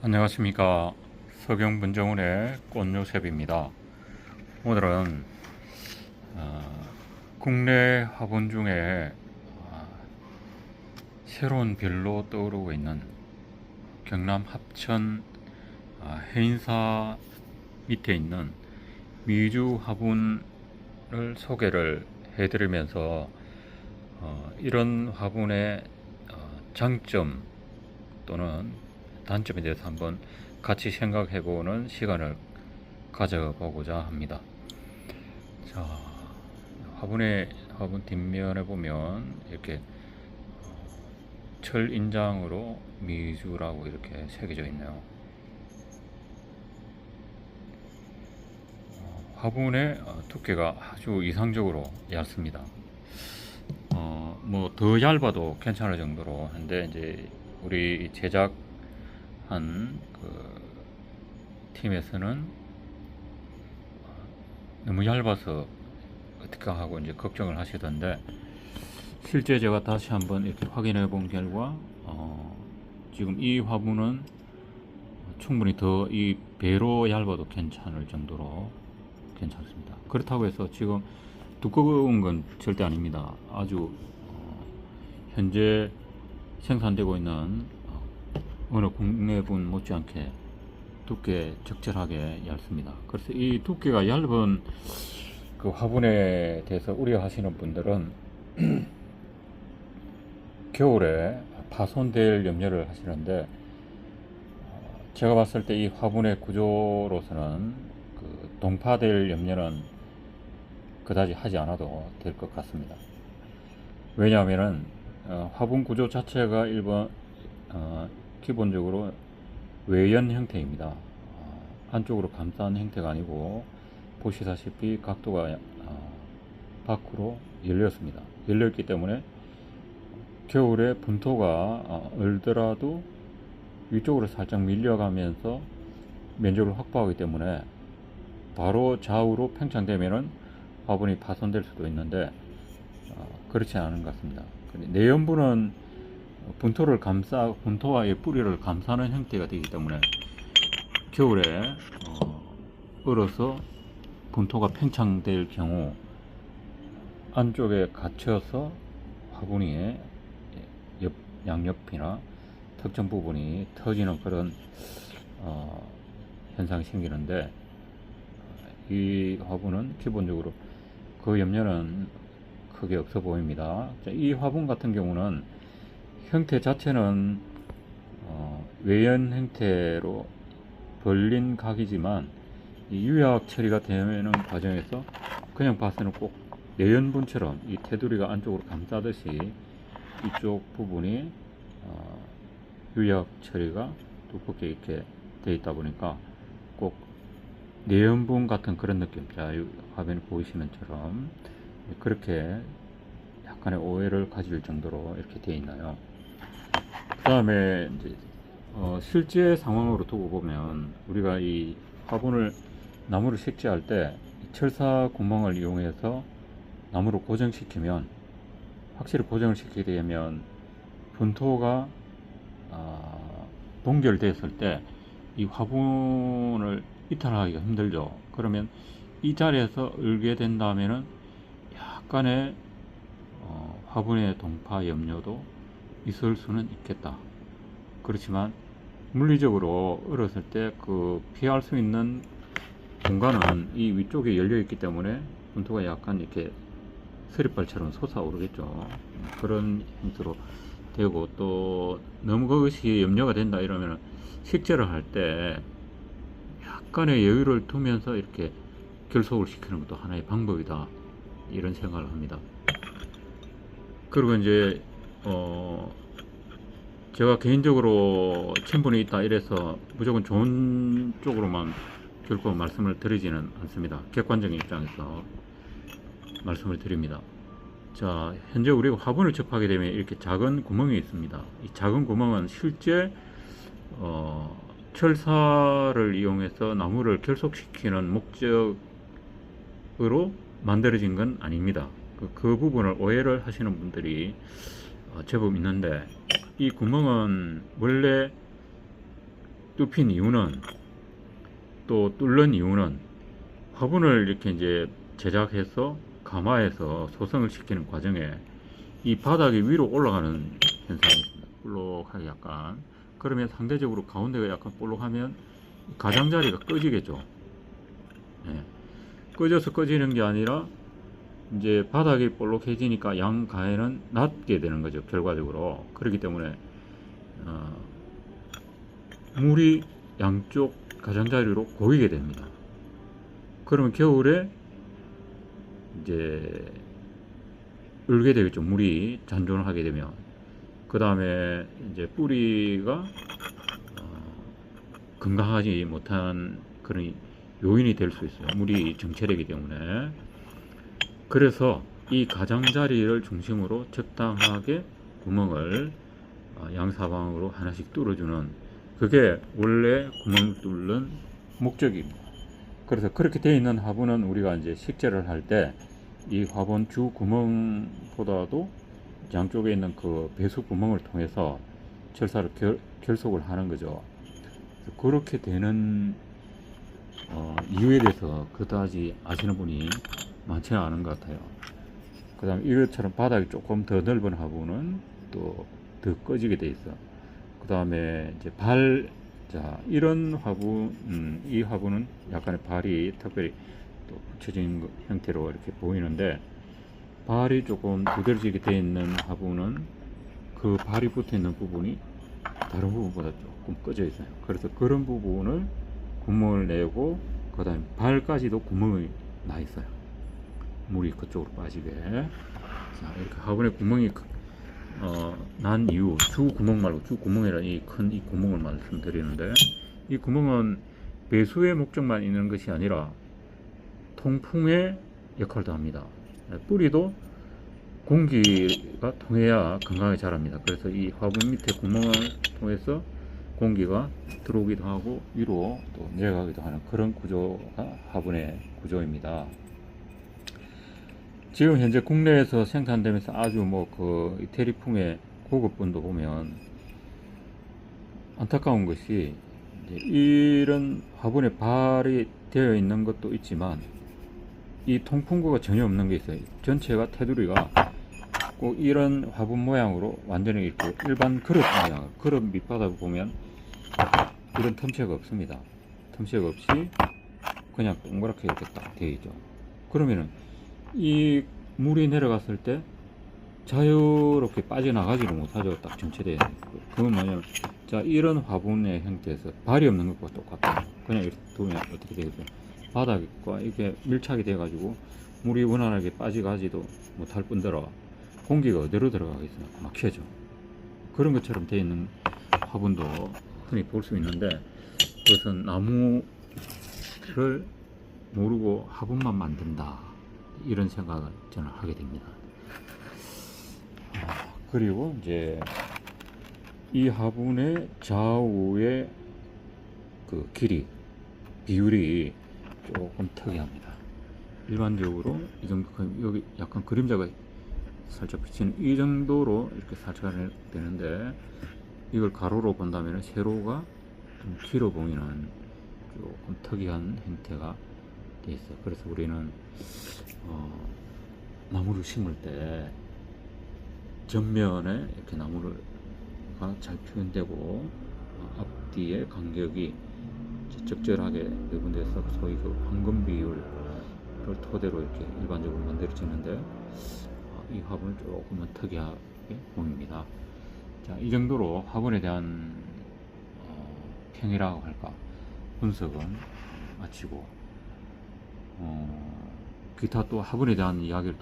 안녕하십니까. 서경 문정훈의 꽃요셉입니다. 오늘은 어, 국내 화분 중에 어, 새로운 별로 떠오르고 있는 경남 합천 어, 해인사 밑에 있는 미주 화분을 소개를 해드리면서 어, 이런 화분의 어, 장점 또는 단점에 대해서 한번 같이 생각해 보는 시간을 가져보고자 합니다. 자, 화분의 화분 뒷면에 보면 이렇게 어, 철 인장으로 미주라고 이렇게 새겨져 있네요. 어, 화분의 어, 두께가 아주 이상적으로 얇습니다. 어, 뭐 더 얇아도 괜찮을 정도로 한데 이제 우리 제작 한 그 팀에서는 너무 얇아서 어떻게 하고 이제 걱정을 하시던데 실제 제가 다시 한번 이렇게 확인해 본 결과 어, 지금 이 화분은 충분히 더 이 배로 얇아도 괜찮을 정도로 괜찮습니다. 그렇다고 해서 지금 두꺼운 건 절대 아닙니다. 아주 어, 현재 생산되고 있는 어느 국내분 못지않게 두께 적절하게 얇습니다. 그래서 이 두께가 얇은 그 화분에 대해서 우려하시는 분들은 겨울에 파손될 염려를 하시는데 어, 제가 봤을 때 이 화분의 구조로서는 그 동파될 염려는 그다지 하지 않아도 될 것 같습니다. 왜냐하면은 어, 화분 구조 자체가 일본 어, 기본적으로 외연 형태입니다. 어, 안쪽으로 감싼 형태가 아니고 보시다시피 각도가 어, 밖으로 열렸습니다. 열렸기 때문에 겨울에 분토가 어, 얼더라도 위쪽으로 살짝 밀려가면서 면적을 확보하기 때문에 바로 좌우로 팽창되면은 화분이 파손될 수도 있는데 그렇지 않은 것 같습니다. 내연분은 분토를 감싸 분토와의 뿌리를 감싸는 형태가 되기 때문에 겨울에 어, 얼어서 분토가 팽창될 경우 안쪽에 갇혀서 화분이 옆, 양옆이나 특정 부분이 터지는 그런 어, 현상이 생기는데 이 화분은 기본적으로 그 염려는 크게 없어 보입니다. 이 화분 같은 경우는 형태 자체는 어, 외연 형태로 벌린 각이지만 유약 처리가 되는 과정에서 그냥 봤을 때는 꼭 내연분처럼 이 테두리가 안쪽으로 감싸듯이 이쪽 부분이 어, 유약 처리가 두껍게 이렇게 되어 있다 보니까 꼭 내연분 같은 그런 느낌 자 화면에 보이시는 처럼 그렇게 약간의 오해를 가질 정도로 이렇게 되어 있나요? 그 다음에 이제 어, 실제 상황으로 두고 보면 우리가 이 화분을 나무를 색지할 때 철사 구멍을 이용해서 나무를 고정시키면 확실히 고정을 시키게 되면 분토가 어, 동결됐을 때 이 화분을 이탈하기가 힘들죠. 그러면 이 자리에서 울게 된다면은 약간의 어, 화분의 동파 염려도 있을 수는 있겠다. 그렇지만 물리적으로 어렸을 때 그 피할 수 있는 공간은 이 위쪽에 열려 있기 때문에 분토가 약간 이렇게 서리발처럼 솟아오르겠죠. 그런 형태로 되고 또 너무 그것이 염려가 된다 이러면 식재를 할 때 약간의 여유를 두면서 이렇게 결속을 시키는 것도 하나의 방법이다 이런 생각을 합니다. 그리고 이제 어, 제가 개인적으로 친분이 있다 이래서 무조건 좋은 쪽으로만 결코 말씀을 드리지는 않습니다. 객관적인 입장에서 말씀을 드립니다. 자, 현재 우리가 화분을 접하게 되면 이렇게 작은 구멍이 있습니다. 이 작은 구멍은 실제 어, 철사를 이용해서 나무를 결속시키는 목적으로 만들어진 건 아닙니다. 그, 그 부분을 오해를 하시는 분들이 어, 제법 있는데 이 구멍은 원래 뚫힌 이유는 또 뚫는 이유는 화분을 이렇게 이제 제작해서 가마에서 소성을 시키는 과정에 이 바닥이 위로 올라가는 현상이 있습니다. 볼록하게 약간 그러면 상대적으로 가운데가 약간 볼록하면 가장자리가 꺼지겠죠. 예. 꺼져서 꺼지는 게 아니라 이제 바닥이 볼록해지니까 양가에는 낮게 되는 거죠. 결과적으로 그렇기 때문에 어, 물이 양쪽 가장자리로 고이게 됩니다. 그러면 겨울에 이제 울게 되겠죠. 물이 잔존을 하게 되면 그 다음에 이제 뿌리가 어, 건강하지 못한 그런 요인이 될 수 있어요. 물이 정체되기 때문에 그래서 이 가장자리를 중심으로 적당하게 구멍을 어, 양사방으로 하나씩 뚫어주는 그게 원래 구멍 뚫는 목적입니다. 그래서 그렇게 되어 있는 화분은 우리가 이제 식재를 할 때 이 화분 주 구멍보다도 양쪽에 있는 그 배수 구멍을 통해서 철사를 결, 결속을 하는 거죠. 그렇게 되는 어, 이유에 대해서 그다지 아시는 분이 많지는 않은 것 같아요. 그 다음에 이것처럼 바닥이 조금 더 넓은 화분은 또 더 꺼지게 돼 있어. 그 다음에 이제 발, 자, 이런 화분, 음, 이 화분은 약간의 발이 특별히 또 붙여진 거- 형태로 이렇게 보이는데, 발이 조금 두드러지게 되어 있는 화분은 그 발이 붙어 있는 부분이 다른 부분보다 조금 꺼져 있어요. 그래서 그런 부분을 구멍을 내고, 그 다음에 발까지도 구멍이 나 있어요. 물이 그쪽으로 빠지게. 자, 이렇게 화분에 구멍이 크- 어, 난 이유, 주 구멍 말고 주 구멍이라는 이큰이 구멍을 말씀드리는데, 이 구멍은 배수의 목적만 있는 것이 아니라 통풍의 역할도 합니다. 네, 뿌리도 공기가 통해야 건강하게 자랍니다. 그래서 이 화분 밑에 구멍을 통해서 공기가 들어오기도 하고 위로 또 내려가기도 하는 그런 구조가 화분의 구조입니다. 지금 현재 국내에서 생산되면서 아주 뭐 그 이태리풍의 고급분도 보면 안타까운 것이 이런 화분에 발이 되어 있는 것도 있지만 이 통풍구가 전혀 없는 게 있어요. 전체가 테두리가 꼭 이런 화분 모양으로 완전히 있고 일반 그릇 모양, 그릇 밑바닥을 보면 이런 틈새가 없습니다. 틈새가 없이 그냥 동그랗게 이렇게 딱 되어 있죠. 그러면은 이 물이 내려갔을 때 자유롭게 빠져나가지를 못하죠. 딱 거. 그건 뭐냐면 자 이런 화분의 형태에서 발이 없는 것과 똑같아요. 그냥 이렇게 두면 어떻게 되겠어요? 바닥과 이렇게 밀착이 돼가지고 물이 원활하게 빠져가지도 못할 뿐더러 공기가 어디로 들어가겠어요? 막혀져. 그런 것처럼 되어 있는 화분도 흔히 볼 수 있는데 그것은 나무를 모르고 화분만 만든다. 이런 생각을 저는 하게 됩니다. 아, 그리고 이제 이 화분의 좌우의 그 길이 비율이 조금 특이합니다. 일반적으로 이 정도 여기 약간 그림자가 살짝 비치는 이 정도로 이렇게 살짝 되는데 이걸 가로로 본다면 세로가 좀 길어 보이는 조금 특이한 형태가 돼 있어요. 그래서 우리는 어, 나무를 심을 때 전면에 이렇게 나무가 잘 표현되고 어, 앞뒤의 간격이 적절하게 배분돼서 소위 그 황금 비율을 토대로 이렇게 일반적으로 만들어지는데 어, 이 화분은 조금은 특이하게 보입니다. 자, 이 정도로 화분에 대한 어, 평이라고 할까 분석은 마치고 어, 기타 또 화분에 대한 이야기를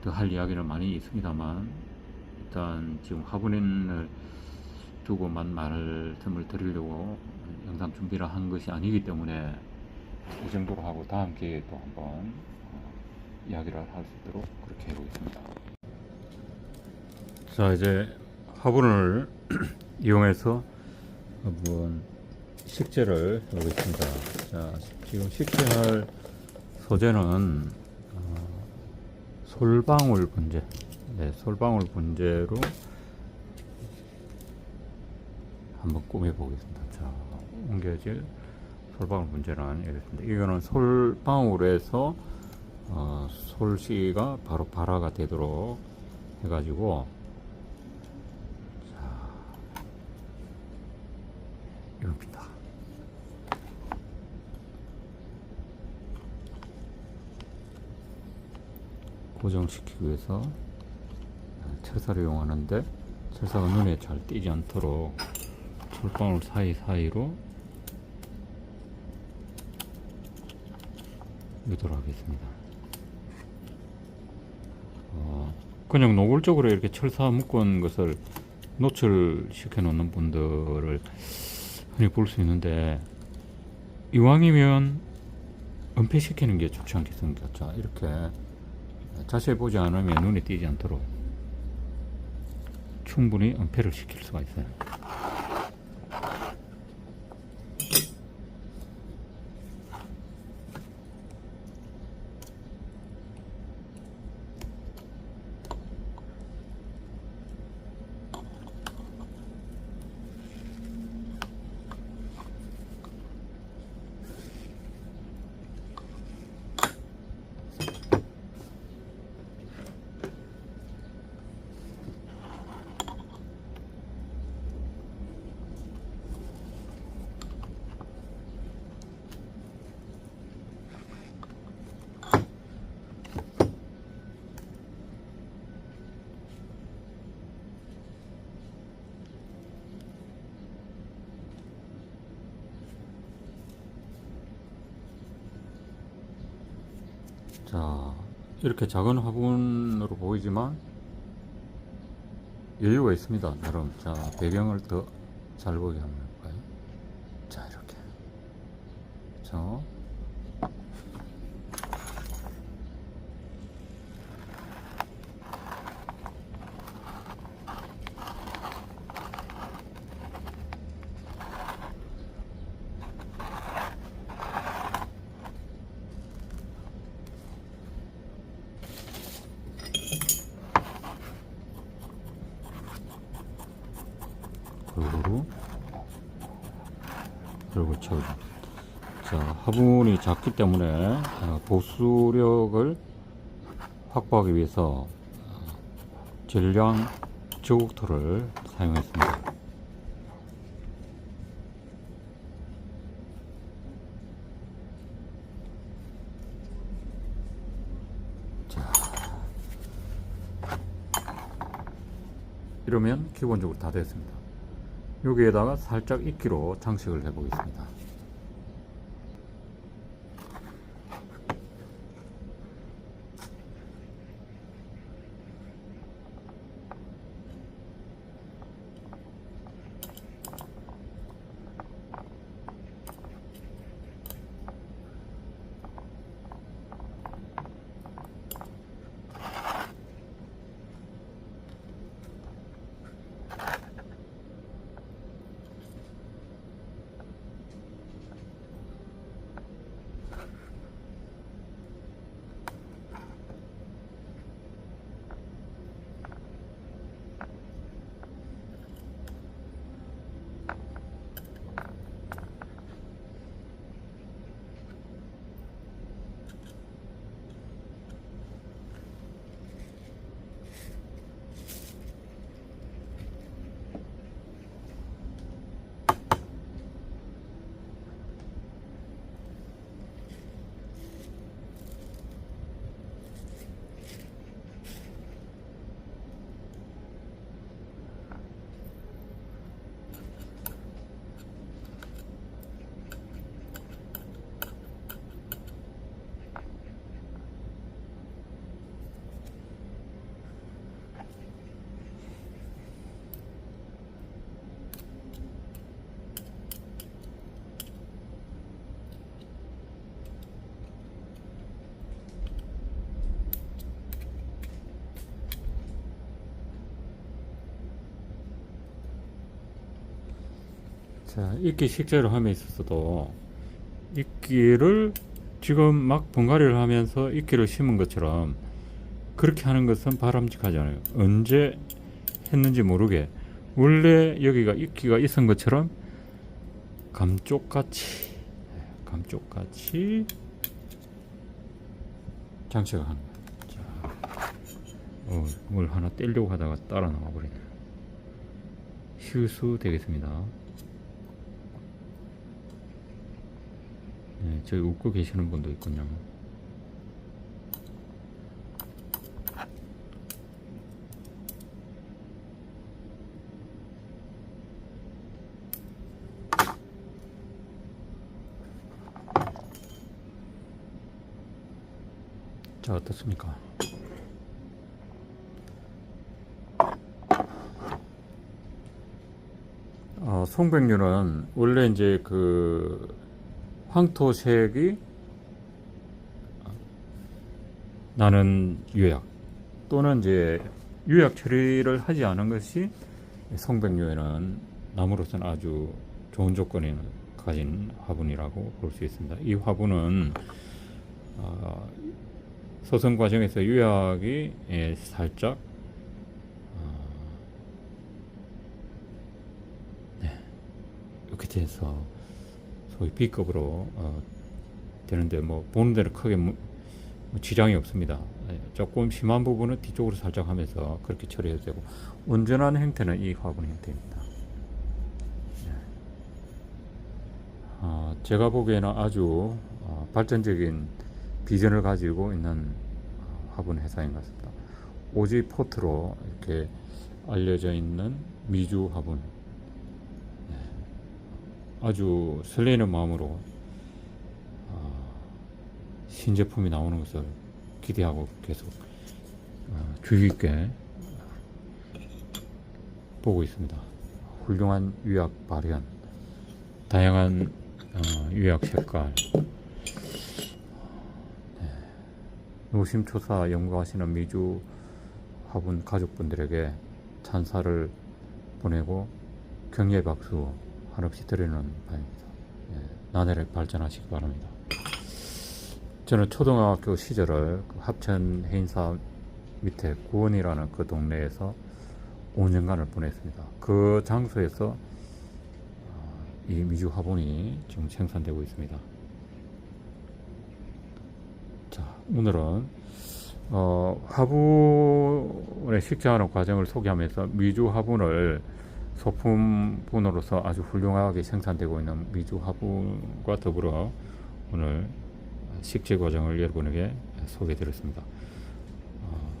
또더할 이야기는 많이 있습니다만 일단 지금 화분을 두고만 말씀을 드리려고 영상 준비를 한 것이 아니기 때문에 이 정도로 하고 다음 기회에 또 한번 어, 이야기를 할 수 있도록 그렇게 해보겠습니다. 자 이제 화분을 이용해서 한번 식재를 해보겠습니다. 자 지금 식재할 소재는 어, 솔방울 분재, 네, 솔방울 분재로 한번 꾸며 보겠습니다. 자, 옮겨질 솔방울 문제는 이렇습니다. 이거는 솔방울에서 어, 솔씨가 바로 발화가 되도록 해가지고 자, 이겁니다. 고정시키기 위해서 철사를 이용하는데 철사가 눈에 잘 띄지 않도록 솔방울 사이사이로 유도를 하겠습니다. 어, 그냥 노골적으로 이렇게 철사 묶은 것을 노출시켜 놓는 분들을 흔히 볼 수 있는데 이왕이면 은폐시키는 게 좋지 않겠습니까? 자, 이렇게 자세히 보지 않으면 눈에 띄지 않도록 충분히 은폐를 시킬 수가 있어요. 자, 이렇게 작은 화분으로 보이지만 여유가 있습니다. 나름. 자, 배경을 더 잘 보게 해볼까요? 자, 이렇게. 자, 골고루 그리고 채워줍니다. 자, 화분이 작기 때문에 어, 보수력을 확보하기 위해서 어, 전량 저국토를 사용했습니다. 자, 이러면 기본적으로 다 됐습니다. 여기에다가 살짝 이끼로 장식을 해 보겠습니다. 자, 이끼 식재를 함에 있어서도 이끼를 지금 막 분갈이를 하면서 이끼를 심은 것처럼 그렇게 하는 것은 바람직하지 않아요. 언제 했는지 모르게 원래 여기가 이끼가 있은 것처럼 감쪽같이 예, 감쪽같이 장착을 하는 거예요. 자, 어, 뭘 하나 떼려고 하다가 따라 나와 버리네. 실수 되겠습니다. 네, 저기 웃고 계시는 분도 있군요. 자 어떻습니까? 어, 송백류는 원래 이제 그 황토색이 나는 유약 또는 이제 유약 처리를 하지 않은 것이 송백류에는 나무로서는 아주 좋은 조건을 가진 화분이라고 볼 수 있습니다. 이 화분은 어, 소성 과정에서 유약이 예, 살짝 어, 네, 이렇게 돼서 소위 B급으로 어, 되는데 뭐 보는 데는 크게 뭐, 뭐 지장이 없습니다. 예, 조금 심한 부분은 뒤쪽으로 살짝 하면서 그렇게 처리해도 되고 온전한 형태는 이 화분 형태입니다. 네. 어, 제가 보기에는 아주 어, 발전적인 비전을 가지고 있는 어, 화분 회사인 것 같습니다. 오지 포트로 이렇게 알려져 있는 미주 화분. 네. 아주 설레는 마음으로 어, 신제품이 나오는 것을 기대하고 계속 어, 주의 깊게 보고 있습니다. 훌륭한 유약 발현, 다양한 어, 유약 색깔, 노심초사 연구하시는 미주 화분 가족분들에게 찬사를 보내고 격려의 박수 한없이 드리는 바입니다. 예, 나날에 발전하시기 바랍니다. 저는 초등학교 시절을 그 합천 해인사 밑에 구원이라는 그 동네에서 5년간을 보냈습니다. 그 장소에서 어, 이 미주 화분이 지금 생산되고 있습니다. 자, 오늘은 어, 화분의 식재하는 과정을 소개하면서 미주 화분을 소품분으로서 아주 훌륭하게 생산되고 있는 미주 화분과 더불어 오늘 식재 과정을 여러분에게 소개해 드렸습니다. 어,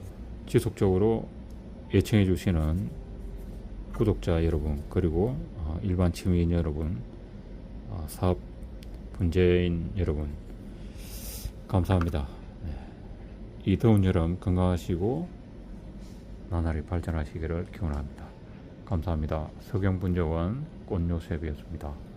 지속적으로 예청해 주시는 구독자 여러분 그리고 어, 일반 시민 여러분 어, 사업 분재인 여러분 감사합니다. 네. 이 더운 여름 건강하시고 나날이 발전하시기를 기원합니다. 감사합니다. 서경분정원 꽃요셉이었습니다.